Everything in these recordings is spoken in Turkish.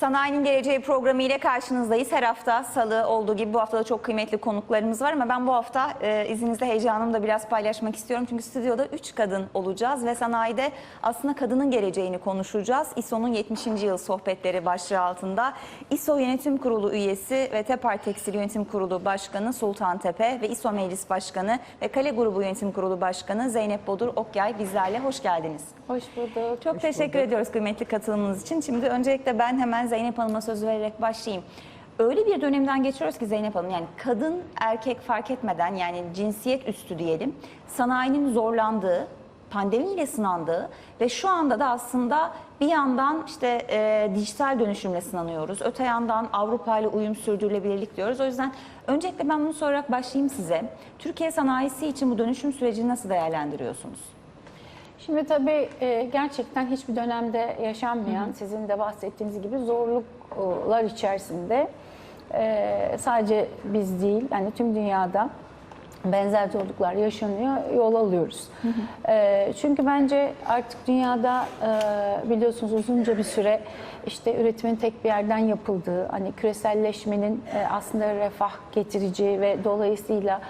Sanayinin Geleceği programı ile karşınızdayız. Her hafta salı olduğu gibi bu hafta da çok kıymetli konuklarımız var ama ben bu hafta e, izninizle heyecanımı da biraz paylaşmak istiyorum. Çünkü stüdyoda 3 kadın olacağız ve sanayide aslında kadının geleceğini konuşacağız. İSO'nun 70. yıl sohbetleri başlığı altında İSO Yönetim Kurulu üyesi ve Tepar Tekstil Yönetim Kurulu Başkanı Sultan Tepe ve İSO Meclis Başkanı ve Kale Grubu Yönetim Kurulu Başkanı Zeynep Bodur Okyay bizlerle hoş geldiniz. Hoş bulduk. Çok teşekkür ediyoruz kıymetli katılımınız için. Şimdi öncelikle ben hemen Zeynep Hanım'a söz vererek başlayayım. Öyle bir dönemden geçiyoruz ki Zeynep Hanım yani kadın erkek fark etmeden yani cinsiyet üstü diyelim sanayinin zorlandığı, pandemiyle sınandığı ve şu anda da aslında bir yandan işte e, dijital dönüşümle sınanıyoruz. Öte yandan Avrupa ile uyum sürdürülebilirlik diyoruz. O yüzden öncelikle ben bunu sorarak başlayayım size. Türkiye sanayisi için bu dönüşüm sürecini nasıl değerlendiriyorsunuz? Şimdi tabii e, gerçekten hiçbir dönemde yaşanmayan, sizin de bahsettiğiniz gibi zorluklar içerisinde e, sadece biz değil, yani tüm dünyada benzer zorluklar yaşanıyor, yol alıyoruz. E, çünkü bence artık dünyada e, biliyorsunuz uzunca bir süre işte üretimin tek bir yerden yapıldığı, hani küreselleşmenin e, aslında refah getirici ve dolayısıyla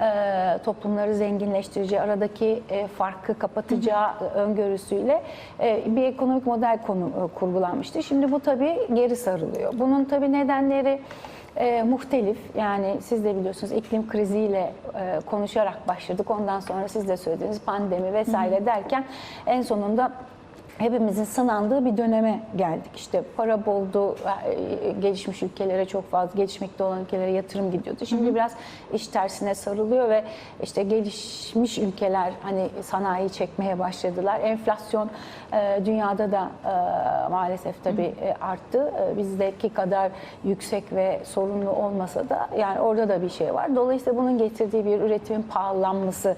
e, toplumları zenginleştirici, aradaki e, farkı kapatacağı öngörüsüyle e, bir ekonomik model konu e, kurgulanmıştı. Şimdi bu tabii geri sarılıyor. Bunun tabii nedenleri e, muhtelif. Yani siz de biliyorsunuz iklim kriziyle e, konuşarak başladık. Ondan sonra siz de söylediğiniz pandemi vesaire derken en sonunda hepimizin sınandığı bir döneme geldik. İşte para boldu, e, gelişmiş ülkelere çok fazla, gelişmekte olan ülkelere yatırım gidiyordu. Şimdi biraz iş tersine sarılıyor ve işte gelişmiş ülkeler hani sanayi çekmeye başladılar. Enflasyon e, dünyada da e, maalesef tabii arttı. Bizdeki kadar yüksek ve sorunlu olmasa da yani orada da bir şey var. Dolayısıyla bunun getirdiği bir üretimin pahalanması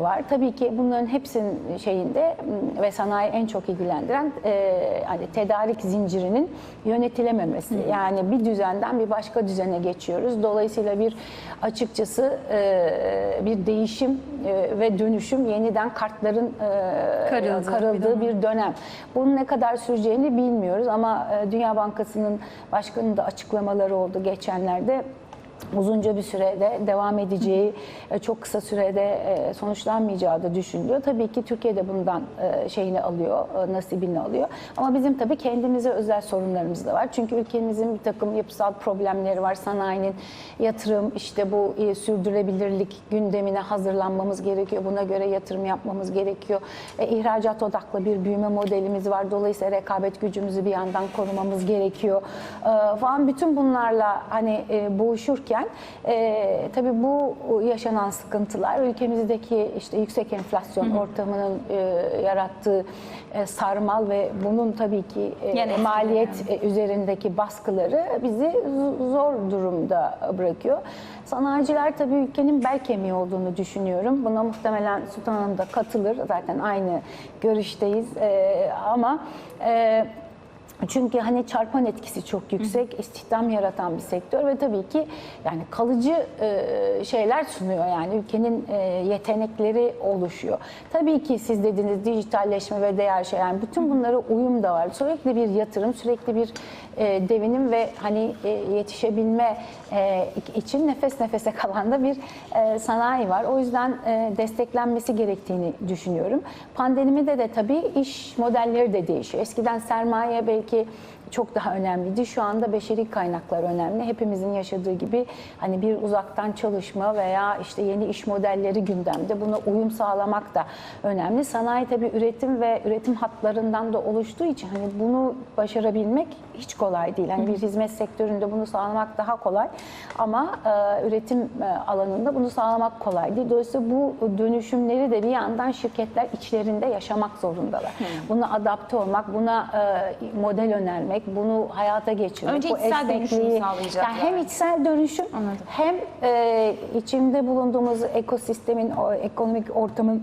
var. Tabii ki bunların hepsinin şeyinde ve sanayi en çok ilgilendiren e, hani tedarik zincirinin yönetilememesi. Yani bir düzenden bir başka düzene geçiyoruz. Dolayısıyla bir açıkçası e, bir değişim e, ve dönüşüm yeniden kartların e, Karıldığı bir bir dönem. Bunun ne kadar süreceğini bilmiyoruz ama e, Dünya Bankası'nın başkanının da açıklamaları oldu geçenlerde uzunca bir sürede devam edeceği, çok kısa sürede e, sonuçlanmayacağı da düşünülüyor. Tabii ki Türkiye de bundan e, şeyini alıyor, e, nasibini alıyor. Ama bizim tabii kendimize özel sorunlarımız da var. Çünkü ülkemizin bir takım yapısal problemleri var. Sanayinin yatırım, işte bu sürdürülebilirlik gündemine hazırlanmamız gerekiyor. Buna göre yatırım yapmamız gerekiyor. İhracat odaklı bir büyüme modelimiz var. Dolayısıyla rekabet gücümüzü bir yandan korumamız gerekiyor. Falan bütün bunlarla hani e, boğuşurken e, tabii bu yaşanan sıkıntılar ülkemizdeki işte yüksek enflasyon ortamının e, yarattığı e, sarmal ve bunun tabii ki e, Yan etkileri. maliyet e, üzerindeki baskıları bizi zor durumda bırakıyor. Sanayiciler tabii ülkenin bel kemiği olduğunu düşünüyorum. Buna muhtemelen Sultan Hanım da katılır. Zaten aynı görüşteyiz. E, ama e, çünkü hani çarpan etkisi çok yüksek, istihdam yaratan bir sektör ve tabii ki yani kalıcı e, şeyler sunuyor yani ülkenin e, yetenekleri oluşuyor. Tabii ki siz dediğiniz dijitalleşme ve değer şey yani bütün bunlara uyum da var. Sürekli bir yatırım, sürekli bir e, devinim ve hani e, yetişebilme e, için nefes nefese kalan da bir e, sanayi var. O yüzden e, desteklenmesi gerektiğini düşünüyorum. Pandemide de tabii iş modelleri de değişiyor. Eskiden sermaye belki çok daha önemliydi. Şu anda beşeri kaynaklar önemli. Hepimizin yaşadığı gibi hani bir uzaktan çalışma veya işte yeni iş modelleri gündemde. Buna uyum sağlamak da önemli. Sanayi tabii üretim ve üretim hatlarından da oluştuğu için hani bunu başarabilmek hiç kolay değil. Hani bir hizmet sektöründe bunu sağlamak daha kolay ama e, üretim e, alanında bunu sağlamak kolay değil. Dolayısıyla bu dönüşümleri de bir yandan şirketler içlerinde yaşamak zorundalar. Buna adapte olmak, buna e, model önermek, bunu hayata geçirmek. Önce bu içsel dönüşümü sağlayacaklar. Yani hem içsel dönüşüm Anladım. hem e, içinde bulunduğumuz ekosistemin, o ekonomik ortamın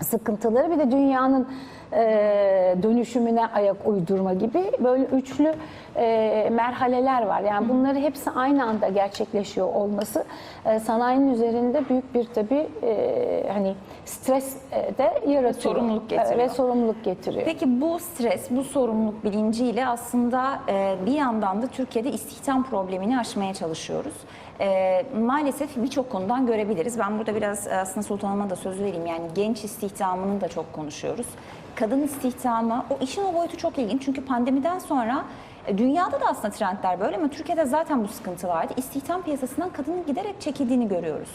sıkıntıları bir de dünyanın e, dönüşümüne ayak uydurma gibi böyle üçlü e, merhaleler var. Yani bunları hepsi aynı anda gerçekleşiyor olması e, sanayinin üzerinde büyük bir tabii e, hani stres e, de yaratıyor. Sorumluluk E, getiriyor. Ve sorumluluk getiriyor. Peki bu stres, bu sorumluluk bilinciyle aslında e, bir yandan da Türkiye'de istihdam problemini aşmaya çalışıyoruz. E, maalesef birçok konudan görebiliriz. Ben burada biraz e, aslında Sultan Hanım'a da söz vereyim. Yani genç istihdamını da çok konuşuyoruz. Kadın istihdamı, o işin o boyutu çok ilginç. Çünkü pandemiden sonra e, dünyada da aslında trendler böyle ama Türkiye'de zaten bu sıkıntı vardı. İstihdam piyasasından kadının giderek çekildiğini görüyoruz.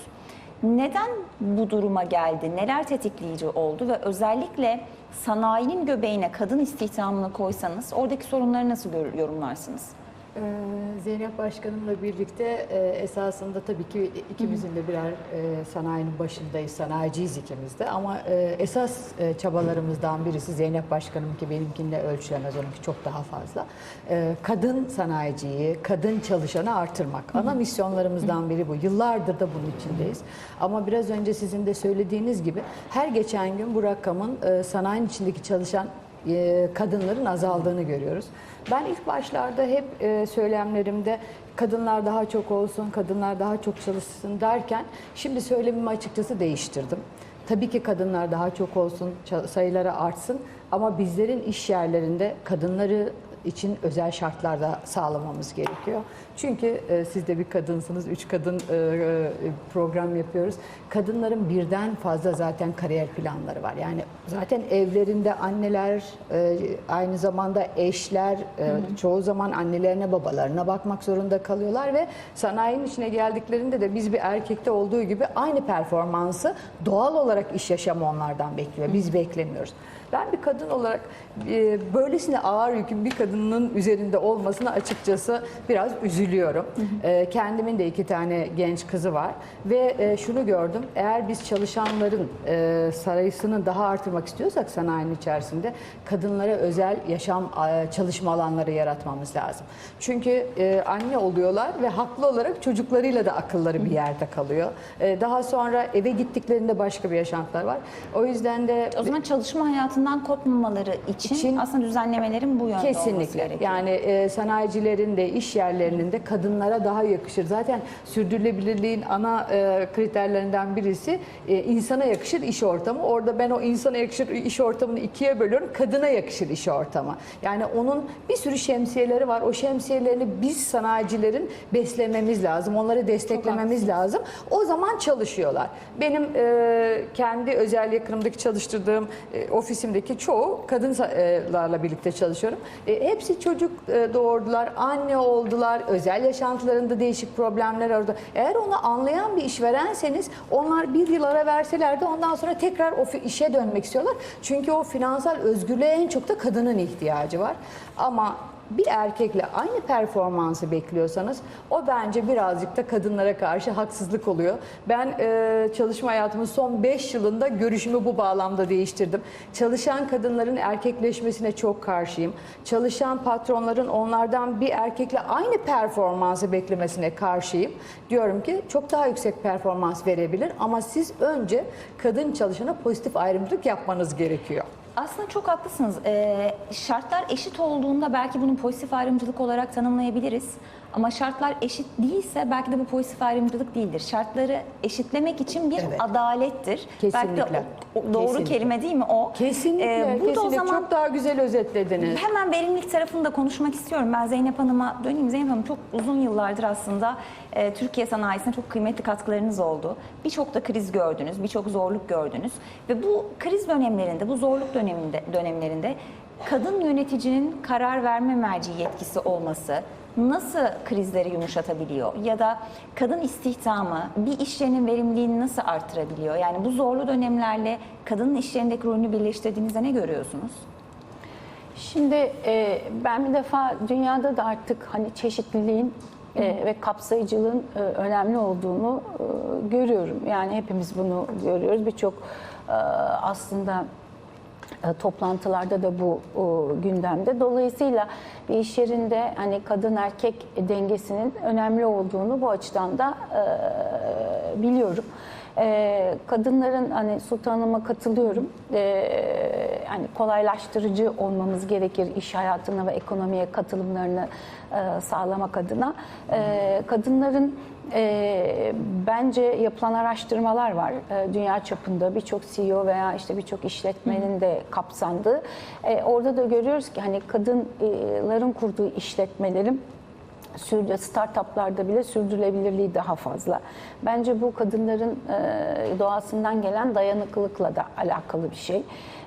Neden bu duruma geldi? Neler tetikleyici oldu ve özellikle sanayinin göbeğine kadın istihdamını koysanız oradaki sorunları nasıl yorumlarsınız? Ee, Zeynep Başkanımla birlikte e, esasında tabii ki ikimizin de birer e, sanayinin başındayız, sanayiciyiz ikimiz de. Ama e, esas çabalarımızdan birisi Zeynep Başkanım ki benimkinle ölçülemez, onunki çok daha fazla. Kadın sanayiciyi, kadın çalışanı artırmak. Ana misyonlarımızdan biri bu. Yıllardır da bunun içindeyiz. Ama biraz önce sizin de söylediğiniz gibi her geçen gün bu rakamın sanayinin içindeki çalışan e, kadınların azaldığını görüyoruz. Ben ilk başlarda hep e, söylemlerimde kadınlar daha çok olsun, kadınlar daha çok çalışsın derken şimdi söylemimi açıkçası değiştirdim. Tabii ki kadınlar daha çok olsun, sayıları artsın ama bizlerin iş yerlerinde kadınları için özel şartlar da sağlamamız gerekiyor. Çünkü e, siz de bir kadınsınız, üç kadın e, e, program yapıyoruz. Kadınların birden fazla zaten kariyer planları var. Yani zaten evlerinde anneler, e, aynı zamanda eşler, e, çoğu zaman annelerine, babalarına bakmak zorunda kalıyorlar ve sanayinin içine geldiklerinde de biz bir erkekte olduğu gibi aynı performansı doğal olarak iş yaşamı onlardan bekliyor. Biz beklemiyoruz. Ben bir kadın olarak e, böylesine ağır yükün bir kadının üzerinde olmasına açıkçası biraz üzülüyorum. E, Kendimin de iki tane genç kızı var ve e, şunu gördüm. Eğer biz çalışanların e, sayısını daha artırmak istiyorsak sanayinin içerisinde kadınlara özel yaşam e, çalışma alanları yaratmamız lazım. Çünkü e, anne oluyorlar ve haklı olarak çocuklarıyla da akılları bir yerde kalıyor. E, Daha sonra eve gittiklerinde başka bir yaşantılar var. O yüzden de O zaman çalışma hayatından kopmamaları için, İçin- aslında düzenlemelerin bu yönde olması Kesinlikle. gerekiyor. Yani e, sanayicilerin de iş yerlerinin de kadınlara daha yakışır. Zaten sürdürülebilirliğin ana e, kriterlerinden birisi e, insana yakışır iş ortamı. Orada ben o insana yakışır iş ortamını ikiye bölüyorum. Kadına yakışır iş ortamı. Yani onun bir sürü şemsiyeleri var. O şemsiyelerini biz sanayicilerin beslememiz lazım. Onları desteklememiz lazım. O zaman çalışıyorlar. Benim e, kendi özel yakınımdaki çalıştırdığım e, ofisimdeki çoğu kadınlarla birlikte çalışıyorum. E, hepsi çocuk e, doğurdular, anne oldular, özel yaşantılarında değişik problemler oldu. Eğer onu anlayan bir işverenseniz onlar bir yıl ara verseler de ondan sonra tekrar o işe dönmek istiyorlar. Çünkü o finansal özgürlüğe en çok da kadının ihtiyacı var. Ama bir erkekle aynı performansı bekliyorsanız o bence birazcık da kadınlara karşı haksızlık oluyor. Ben e, çalışma hayatımın son 5 yılında görüşümü bu bağlamda değiştirdim. Çalışan kadınların erkekleşmesine çok karşıyım. Çalışan patronların onlardan bir erkekle aynı performansı beklemesine karşıyım. Diyorum ki çok daha yüksek performans verebilir ama siz önce kadın çalışana pozitif ayrımcılık yapmanız gerekiyor. Aslında çok haklısınız. Ee, şartlar eşit olduğunda belki bunu pozitif ayrımcılık olarak tanımlayabiliriz. Ama şartlar eşit değilse belki de bu pozitif ayrımcılık değildir. Şartları eşitlemek için bir Evet. adalettir. Belki Kesinlikle. de o- o doğru Kesinlikle. kelime değil mi o? Kesinlikle, Ee, burada kesinlikle. o zaman çok daha güzel özetlediniz. Hemen verimlilik tarafını da konuşmak istiyorum. Ben Zeynep Hanım'a döneyim. Zeynep Hanım çok uzun yıllardır aslında e, Türkiye sanayisine çok kıymetli katkılarınız oldu. Birçok da kriz gördünüz, birçok zorluk gördünüz. Ve bu kriz dönemlerinde, bu zorluk döneminde dönemlerinde kadın yöneticinin karar verme merci yetkisi olması nasıl krizleri yumuşatabiliyor? Ya da kadın istihdamı bir iş yerinin verimliliğini nasıl artırabiliyor? Yani bu zorlu dönemlerle kadının iş yerindeki rolünü birleştirdiğinizde ne görüyorsunuz? Şimdi e, ben bir defa dünyada da artık hani çeşitliliğin e, ve kapsayıcılığın e, önemli olduğunu e, görüyorum. Yani hepimiz bunu görüyoruz. Birçok e, aslında toplantılarda da bu e, gündemde. Dolayısıyla bir iş yerinde hani kadın erkek dengesinin önemli olduğunu bu açıdan da e, biliyorum. e, kadınların hani Sultanıma katılıyorum. E, hani kolaylaştırıcı olmamız gerekir iş hayatına ve ekonomiye katılımlarını e, sağlamak adına. E, kadınların e, bence yapılan araştırmalar var e, dünya çapında birçok CEO veya işte birçok işletmenin de kapsandığı. E, orada da görüyoruz ki hani kadınların kurduğu işletmelerin startuplarda bile sürdürülebilirliği daha fazla. Bence bu kadınların e, doğasından gelen dayanıklılıkla da alakalı bir şey.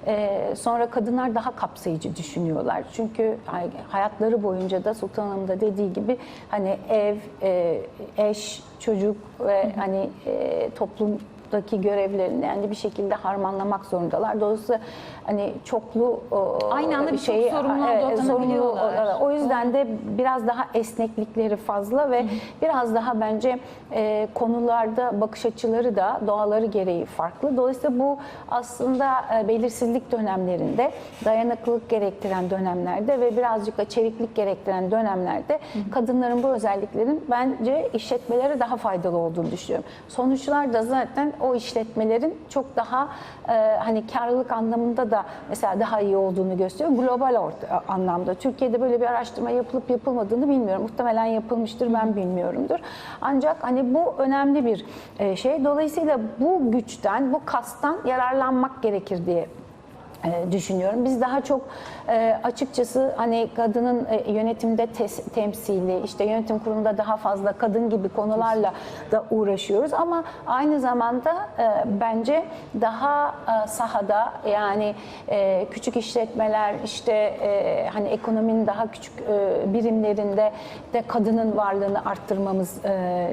E, sonra kadınlar daha kapsayıcı düşünüyorlar. Çünkü hay- hayatları boyunca da Sultan Hanım da dediği gibi hani ev, e, eş, çocuk ve hani e, toplumdaki görevlerini yani bir şekilde harmanlamak zorundalar. Dolayısıyla hani çoklu o, Aynı anda birçok şeyi sorumluluğa e, odaklanabiliyorlar. sorumlu- o yüzden de biraz daha esneklikleri fazla ve biraz daha bence e, konularda bakış açıları da doğaları gereği farklı. Dolayısıyla bu aslında e, belirsizlik dönemlerinde, dayanıklılık gerektiren dönemlerde ve birazcık da çeviklik gerektiren dönemlerde kadınların bu özelliklerin bence işletmelere daha faydalı olduğunu düşünüyorum. Sonuçlar da zaten o işletmelerin çok daha e, hani karlılık anlamında da mesela daha iyi olduğunu gösteriyor. Global orta, anlamda. Türkiye'de böyle bir araştırma yapılıp yapılmadığını bilmiyorum. Muhtemelen yapılmıştır ben bilmiyorumdur. Ancak hani bu önemli bir e, şey. Dolayısıyla bu güçten, bu kastan yararlanmak gerekir diye e, düşünüyorum. Biz daha çok e, açıkçası hani kadının e, yönetimde tes- temsili, işte yönetim kurulunda daha fazla kadın gibi konularla da uğraşıyoruz. Ama aynı zamanda e, bence daha e, sahada yani e, küçük işletmeler işte e, hani ekonominin daha küçük e, birimlerinde de kadının varlığını arttırmamız e,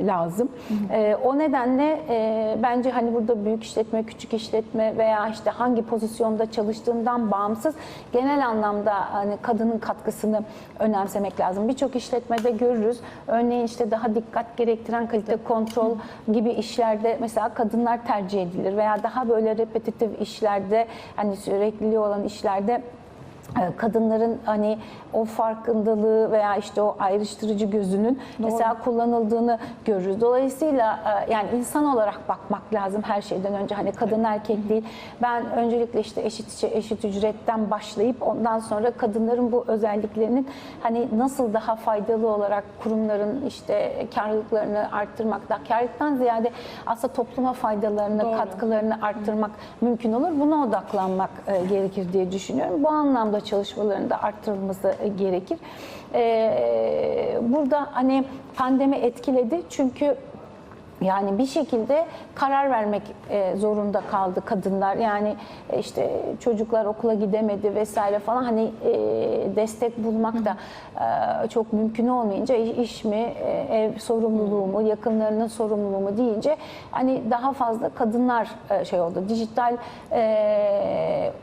lazım. E, o nedenle e, bence hani burada büyük işletme, küçük işletme veya işte hangi pozisyonda çalıştığından bağımsız genel anlamda hani kadının katkısını önemsemek lazım. Birçok işletmede görürüz. Örneğin işte daha dikkat gerektiren kalite kontrol gibi işlerde mesela kadınlar tercih edilir veya daha böyle repetitif işlerde hani sürekliliği olan işlerde e, kadınların hani o farkındalığı veya işte o ayrıştırıcı gözünün mesela kullanıldığını görürüz. Dolayısıyla e, yani insan olarak bakmak lazım her şeyden önce hani kadın erkek değil. Ben öncelikle işte eşit eşit ücretten başlayıp ondan sonra kadınların bu özelliklerinin hani nasıl daha faydalı olarak kurumların işte karlılıklarını arttırmakta, karlılıktan ziyade aslında topluma faydalarını, katkılarını arttırmak mümkün olur. Buna odaklanmak e, gerekir diye düşünüyorum. Bu anlamda çalışmaların da arttırılması gerekir. E, burada hani pandemi etkiledi çünkü yani bir şekilde karar vermek e, zorunda kaldı kadınlar. Yani e, işte çocuklar okula gidemedi vesaire falan. Hani e, destek bulmak da çok mümkün olmayınca iş, mi, ev sorumluluğu mu, yakınlarının sorumluluğu mu deyince hani daha fazla kadınlar şey oldu. Dijital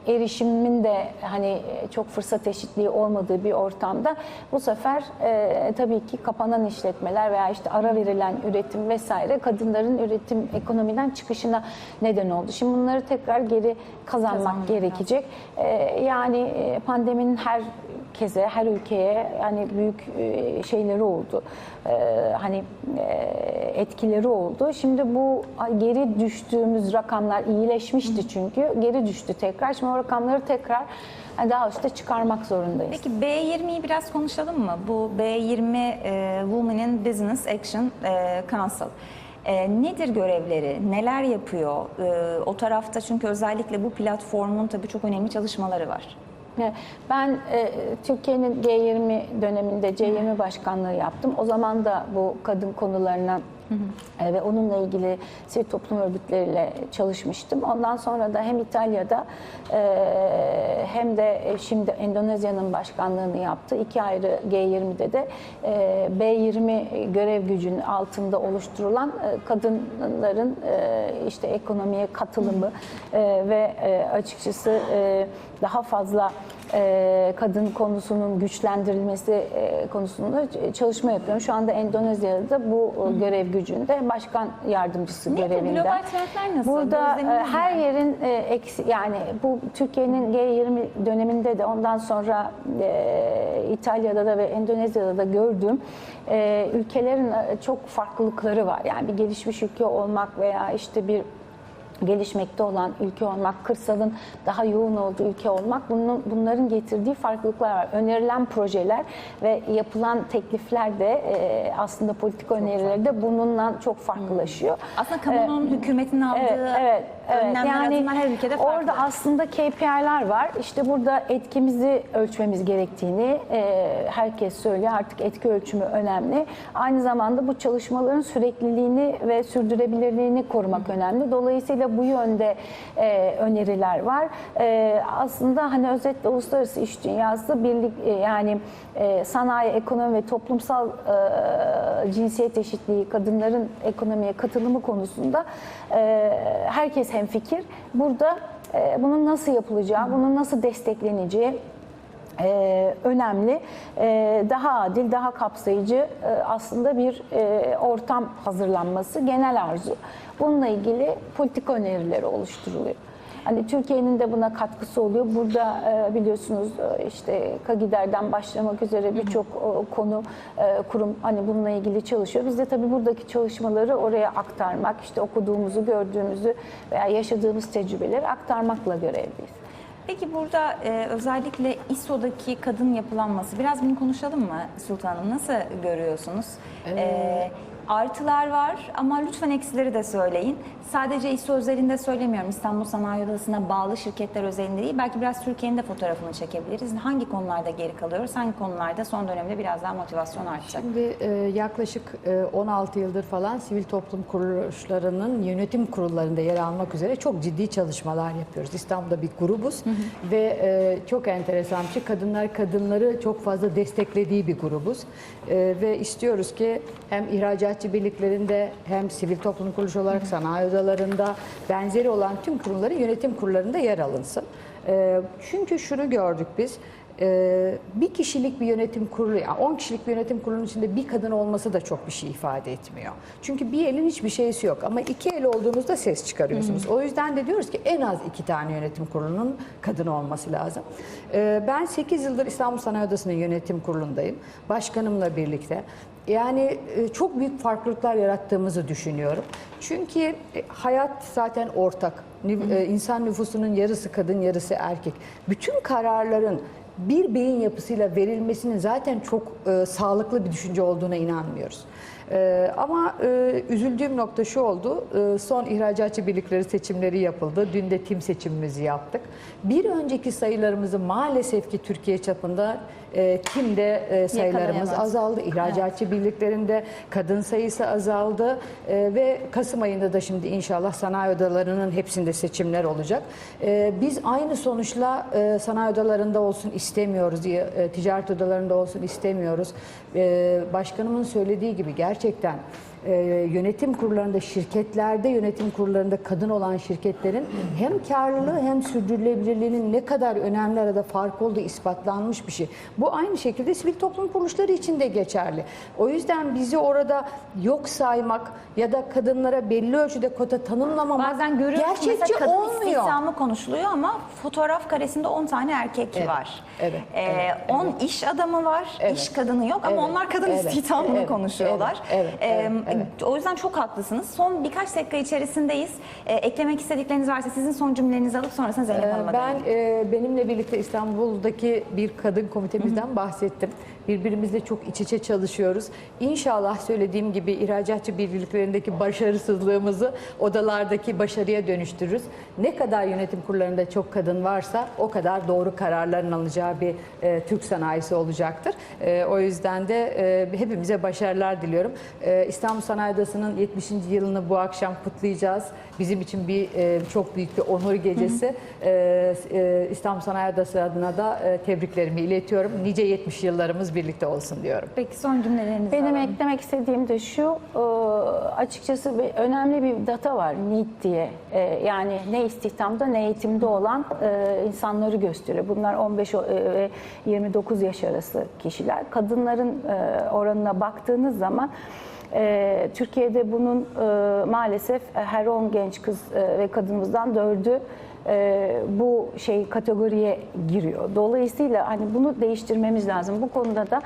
erişimin de hani çok fırsat eşitliği olmadığı bir ortamda bu sefer tabii ki kapanan işletmeler veya işte ara verilen üretim vesaire kadınların üretim ekonomiden çıkışına neden oldu. Şimdi bunları tekrar geri kazanmak Kazanmak gerekecek. E, yani e, pandeminin her keze, her ülkeye yani büyük e, şeyleri oldu. E, hani e, etkileri oldu. Şimdi bu geri düştüğümüz rakamlar iyileşmişti çünkü. Geri düştü tekrar. Şimdi o rakamları tekrar daha üstte çıkarmak zorundayız. Peki B20'yi biraz konuşalım mı? Bu B20 e, Women in Business Action e, Council. E, nedir görevleri? Neler yapıyor? E, o tarafta çünkü özellikle bu platformun tabii çok önemli çalışmaları var. Ben e, Türkiye'nin G20 döneminde C20 başkanlığı yaptım. O zaman da bu kadın konularına e, ve onunla ilgili sivil toplum örgütleriyle çalışmıştım. Ondan sonra da hem İtalya'da e, hem de şimdi Endonezya'nın başkanlığını yaptı. İki ayrı G20'de de e, B20 görev gücünün altında oluşturulan kadınların işte ekonomiye katılımı e, ve e, açıkçası daha fazla e, kadın konusunun güçlendirilmesi e, konusunda çalışma yapıyorum. Şu anda Endonezya'da bu e, görev gücünde başkan yardımcısı Nedir? görevinde. Global trendler nasıl? Burada e, her ne? yerin e, eksi yani bu Türkiye'nin G20 döneminde de ondan sonra e, İtalya'da da ve Endonezya'da da gördüğüm e, ülkelerin e, çok farklılıkları var. Yani bir gelişmiş ülke olmak veya işte bir gelişmekte olan ülke olmak, kırsalın daha yoğun olduğu ülke olmak bunun, bunların getirdiği farklılıklar var. Önerilen projeler ve yapılan teklifler de e, aslında politik önerileri de bununla çok farklılaşıyor. Aslında kamunun hükümetin aldığı Evet, evet, evet. önlemler adımlar her ülkede farklı. Orada aslında KPI'ler var. İşte burada etkimizi ölçmemiz gerektiğini e, herkes söylüyor. Artık etki ölçümü önemli. Aynı zamanda bu çalışmaların sürekliliğini ve sürdürülebilirliğini korumak önemli. Dolayısıyla bu yönde e, öneriler var. E, aslında hani özetle uluslararası iş dünyası birlik e, yani e, sanayi, ekonomi ve toplumsal e, cinsiyet eşitliği, kadınların ekonomiye katılımı konusunda e, herkes hemfikir. Burada e, bunun nasıl yapılacağı, bunun nasıl destekleneceği e, önemli. E, daha adil, daha kapsayıcı e, aslında bir e, ortam hazırlanması genel arzu. Bununla ilgili politik önerileri oluşturuluyor. Hani Türkiye'nin de buna katkısı oluyor. Burada e, biliyorsunuz e, işte Kagider'den başlamak üzere birçok konu, e, kurum hani bununla ilgili çalışıyor. Biz de tabii buradaki çalışmaları oraya aktarmak, işte okuduğumuzu, gördüğümüzü veya yaşadığımız tecrübeleri aktarmakla görevliyiz. Peki burada e, özellikle İSO'daki kadın yapılanması biraz bunu konuşalım mı Sultanım? Nasıl görüyorsunuz? E, artılar var ama lütfen eksileri de söyleyin. Sadece İSO özelinde söylemiyorum. İstanbul Sanayi Odası'na bağlı şirketler özelinde değil. Belki biraz Türkiye'nin de fotoğrafını çekebiliriz. Hangi konularda geri kalıyoruz? Hangi konularda son dönemde biraz daha motivasyon artacak? Şimdi e, yaklaşık e, 16 yıldır falan sivil toplum kuruluşlarının yönetim kurullarında yer almak üzere çok ciddi çalışmalar yapıyoruz. İstanbul'da bir grubuz ve e, çok enteresan bir şey kadınlar kadınları çok fazla desteklediği bir grubuz. E, ve istiyoruz ki hem ihracatçı birliklerinde hem sivil toplum kuruluşu olarak sanayi odalarında benzeri olan tüm kurumların yönetim kurullarında yer alınsın. E, çünkü şunu gördük biz. Ee, bir kişilik bir yönetim kurulu, yani 10 kişilik bir yönetim kurulunun içinde bir kadın olması da çok bir şey ifade etmiyor. Çünkü bir elin hiçbir şeysi yok ama iki el olduğunuzda ses çıkarıyorsunuz. O yüzden de diyoruz ki en az iki tane yönetim kurulunun kadın olması lazım. Ee, ben 8 yıldır İstanbul Sanayi Odası'nın yönetim kurulundayım. Başkanımla birlikte. Yani e, çok büyük farklılıklar yarattığımızı düşünüyorum. Çünkü e, hayat zaten ortak. E, İnsan nüfusunun yarısı kadın, yarısı erkek. Bütün kararların bir beyin yapısıyla verilmesinin zaten çok sağlıklı bir düşünce olduğuna inanmıyoruz. E, ama e, üzüldüğüm nokta şu oldu. E, son ihracatçı birlikleri seçimleri yapıldı. Dün de tim seçimimizi yaptık. Bir önceki sayılarımızı maalesef ki Türkiye çapında e, timde e, sayılarımız azaldı. İhracatçı birliklerinde kadın sayısı azaldı E, ve Kasım ayında da şimdi inşallah sanayi odalarının hepsinde seçimler olacak. E, biz aynı sonuçla e, sanayi odalarında olsun istemiyoruz, e, ticaret odalarında olsun istemiyoruz. E, başkanımın söylediği gibi gerçekten gerçekten e, yönetim kurullarında, şirketlerde yönetim kurullarında kadın olan şirketlerin hem karlılığı hem sürdürülebilirliğinin ne kadar önemli arada fark olduğu ispatlanmış bir şey. Bu aynı şekilde sivil toplum kuruluşları için de geçerli. O yüzden bizi orada yok saymak ya da kadınlara belli ölçüde kota tanımlamamak Bazen görüyoruz gerçekçi mesela kadın olmuyor. istihdamı konuşuluyor ama fotoğraf karesinde 10 tane erkek Evet, var. evet, Ee, evet, 10 iş adamı var, Evet. iş kadını yok ama Evet, onlar kadın evet, istihdamını evet, konuşuyorlar. evet, evet, Ee, evet, evet. O yüzden çok haklısınız. Son birkaç dakika içerisindeyiz. Ee, eklemek istedikleriniz varsa sizin son cümlelerinizi alıp sonrasında Zeynep Ee, Hanım'a Ben dönelim. e, benimle birlikte İstanbul'daki bir kadın komitemizden bahsettim. Birbirimizle çok iç içe çalışıyoruz. İnşallah söylediğim gibi ihracatçı birliklerindeki başarısızlığımızı odalardaki başarıya dönüştürürüz. Ne kadar yönetim kurullarında çok kadın varsa o kadar doğru kararların alınacağı bir e, Türk sanayisi olacaktır. E, o yüzden de e, hepimize başarılar diliyorum. E, İstanbul Sanayi Odası'nın 70. yılını bu akşam kutlayacağız. Bizim için bir e, çok büyük bir onur gecesi. E, e, İstanbul Sanayi Odası adına da e, tebriklerimi iletiyorum. Nice 70 yıllarımız birlikte olsun diyorum. Peki son cümlelerinizi Benim alalım. eklemek istediğim de şu, e, açıkçası bir, önemli bir data var NEET diye. E, yani ne istihdamda ne eğitimde olan e, insanları gösteriyor. Bunlar 15 o- e, ve 29 yaş arası kişiler. Kadınların oranına baktığınız zaman e, Türkiye'de bunun e, maalesef her 10 genç kız e, ve kadınımızdan dördü e, bu şey kategoriye giriyor. Dolayısıyla hani bunu değiştirmemiz lazım. Bu konuda da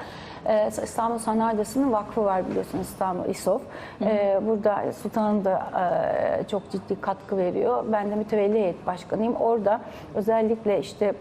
e, İstanbul Sanayi Odası'nın vakfı var biliyorsunuz İstanbul İSOF. E, burada Sultan'ın da e, çok ciddi katkı veriyor. Ben de mütevelli heyet başkanıyım. Orada özellikle işte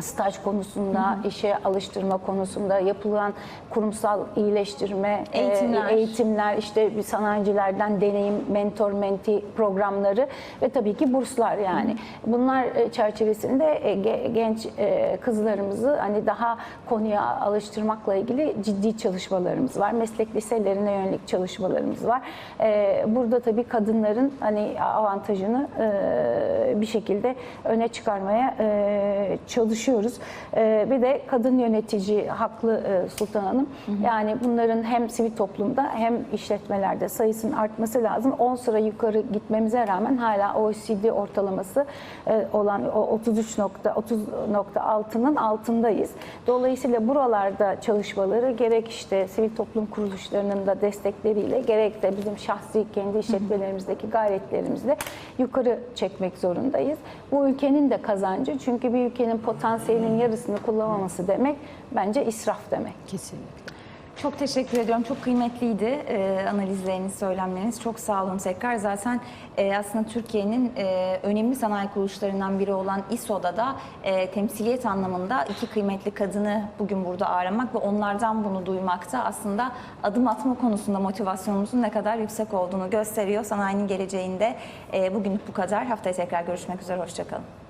staj konusunda, işe alıştırma konusunda yapılan kurumsal iyileştirme, e, Eğitimler. eğitimler, işte bir sanayicilerden deneyim, mentor, menti programları ve tabii ki burslar yani. Bunlar e, çerçevesinde e, ge- genç e, kızlarımızı hani daha konuya alıştırmakla ilgili ciddi çalışmalarımız var. Meslek liselerine yönelik çalışmalarımız var. E, Burada tabii kadınların hani avantajını e, bir şekilde öne çıkarmaya e, çalışıyoruz. E, Bir de kadın yönetici haklı e, Sultan Hanım. Yani bunların hem sivil toplumda hem işletmelerde sayısının artması lazım. 10 sıra yukarı gitmemize rağmen hala OECD ortalaması e, olan o 33.30.6'nın altındayız. Dolayısıyla buralarda çalışmaları gerek işte sivil toplum kuruluşlarının da destekleriyle gerek de bizim şahsi kendi işletmelerimizdeki gayretlerimizle yukarı çekmek zorundayız. Bu ülkenin de kazancı çünkü bir ülkenin potansiyelinin yarısını kullanmaması demek bence israf demek. Kesinlikle. Çok teşekkür ediyorum. Çok kıymetliydi e, analizleriniz, söylemleriniz. Çok sağ olun tekrar. Zaten e, aslında Türkiye'nin e, önemli sanayi kuruluşlarından biri olan İSO'da da e, temsiliyet anlamında iki kıymetli kadını bugün burada ağırlamak ve onlardan bunu duymakta aslında adım atma konusunda motivasyonumuzun ne kadar yüksek olduğunu gösteriyor. Sanayinin geleceğinde e, bugünlük bu kadar. Haftaya tekrar görüşmek üzere. Hoşçakalın.